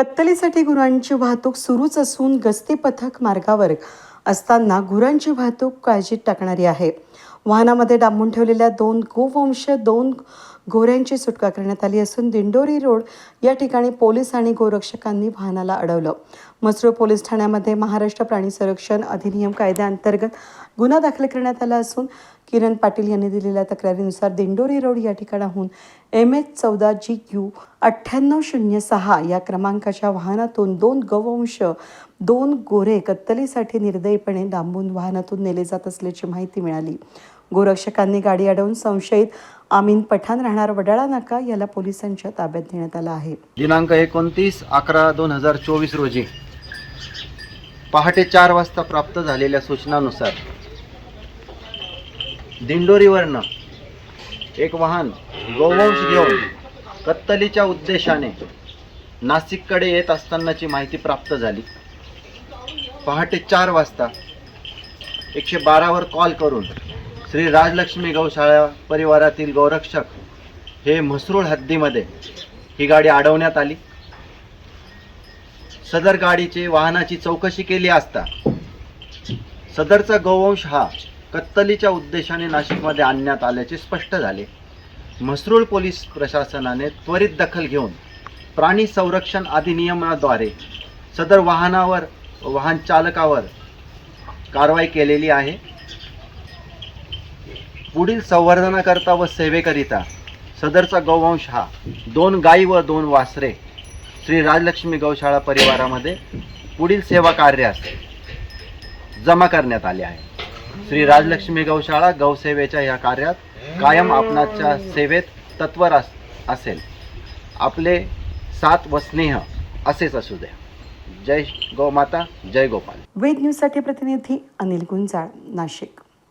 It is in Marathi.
कत्तलीसाठी गुरांची वाहतूक सुरूच असून गस्ती पथक मार्गावर असताना गुरांची वाहतूक काळजीत टाकणारी आहे. वाहनामध्ये डांबून ठेवलेल्या दोन गोवंश दोन गोऱ्यांची सुटका करण्यात आली असून दिंडोरी रोड या ठिकाणी पोलीस आणि गोरक्षकांनी वाहनाला अडवलं. मसरूळ पोलीस ठाण्यामध्ये महाराष्ट्र प्राणी संरक्षण अधिनियम कायद्याअंतर्गत गुन्हा दाखल करण्यात आला असून किरण पाटील यांनी दिलेल्या तक्रारीनुसार दिंडोरी रोड या ठिकाणाहून एम एच चौदा जी क्यू अठ्ठ्याण्णव शून्य सहा या क्रमांकाच्या वाहनातून दोन गवंश दोन गोरे कत्तलीसाठी निर्दयीपणे डांबून वाहनातून नेले जात असल्याची माहिती मिळाली. गोरक्षकांनी गाडी अडवून संशयित आमीन पठाण राहणार वडाळा नाका याला पोलिसांच्या ताब्यात देण्यात आला आहे. दिनांक एकोणतीस अकरा दोन हजार चोवीस रोजी पहाटे चार वाजता प्राप्त झालेल्या सूचनानुसार दिंडोरीवरनं एक वाहन गोवंश घेऊन कत्तलीच्या उद्देशाने नाशिककडे येत असतानाची माहिती प्राप्त झाली. पहाटे चार वाजता एकशे बारावर कॉल करून श्री राजलक्ष्मी गौशाळा परिवारातील गौरक्षक हे म्हसरूळ हद्दीमध्ये ही गाडी अडवण्यात आली. सदर गाडीची वाहनाची चौकशी केली असता सदरचा गोवंश हा कत्तलीच्या उद्देशाने नाशिकमध्ये आणण्यात आल्याचे स्पष्ट झाले. म्हसरूळ पोलीस प्रशासनाने त्वरित दखल घेऊन प्राणी संरक्षण अधिनियमाद्वारे सदर वाहनावर वाहन चालकावर कारवाई केलेली आहे. पुढील संवर्धनाकरता व सेवेकरिता सदरचा गौवंश हा दोन गाई व दोन वासरे श्री राजलक्ष्मी गौशाळा परिवारामध्ये पुढील सेवा कार्यास जमा करण्यात आले आहे. श्री राजलक्ष्मी गौशाळा गौसेवेच्या या कार्यात कायम आपणाच्या सेवेत तत्वर अस असेल. आपले साथ व स्नेह असेच असू द्या. जय गोमाता जय गोपाल. वेद न्यूजसाठी प्रतिनिधी अनिल गुंजाळ नाशिक.